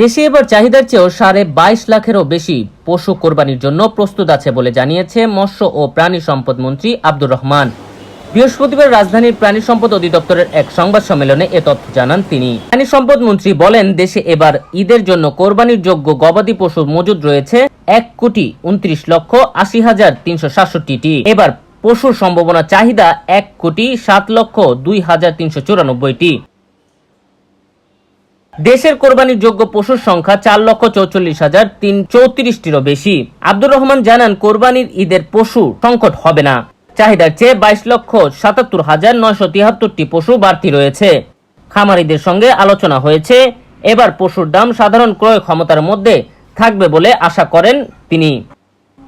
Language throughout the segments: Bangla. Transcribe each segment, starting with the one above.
দেশে এবার চাহিদার চেয়েও সাড়ে বাইশ লাখেরও বেশি পশু কোরবানির জন্য প্রস্তুত আছে বলে জানিয়েছে মৎস্য ও প্রাণী সম্পদ মন্ত্রী আব্দুর রহমান। বৃহস্পতিবার রাজধানীর প্রাণী সম্পদ অধিদপ্তরের এক সংবাদ সম্মেলনে এ তথ্য জানান তিনি। প্রাণী সম্পদ মন্ত্রী বলেন, দেশে এবার ঈদের জন্য কোরবানির যোগ্য গবাদি পশু মজুদ রয়েছে এক কোটি উনত্রিশ লক্ষ আশি হাজার তিনশো সাতষট্টিটি। এবার পশুর সম্ভাবনা চাহিদা এক কোটি সাত লক্ষ দুই হাজার তিনশো চুরানব্বইটি। দেশের কোরবানির যোগ্য পশুর সংখ্যা চার লক্ষ চৌচল্লিশ হাজার তিন চৌত্রিশটিরও বেশি। আব্দুর রহমান জানান, কোরবানির ঈদের পশু সংকট হবে না। চাহিদার চেয়ে বাইশ লক্ষ সাতাত্তর হাজার নয়শো তিয়াত্তরটি পশু বাড়তি রয়েছে। খামারিদের সঙ্গে আলোচনা হয়েছে, এবার পশুর দাম সাধারণ ক্রয় ক্ষমতার মধ্যে থাকবে বলে আশা করেন তিনি।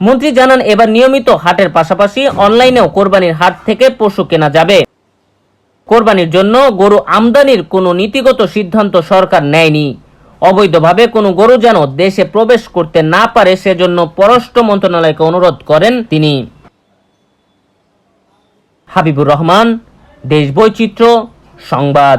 মন্ত্রী জানান, এবার নিয়মিত হাটের পাশাপাশি অনলাইনেও কোরবানির হাট থেকে পশু কেনা যাবে। কোরবানির জন্য গরু আমদানির কোনো নীতিগত সিদ্ধান্ত সরকার নেয়নি। অবৈধভাবে কোনো গরু যেন দেশে প্রবেশ করতে না পারে, সেজন্য পররাষ্ট্র মন্ত্রণালয়কে অনুরোধ করেন তিনি। হাবিবুর রহমান দেশ বৈচিত্র্য সংবাদ।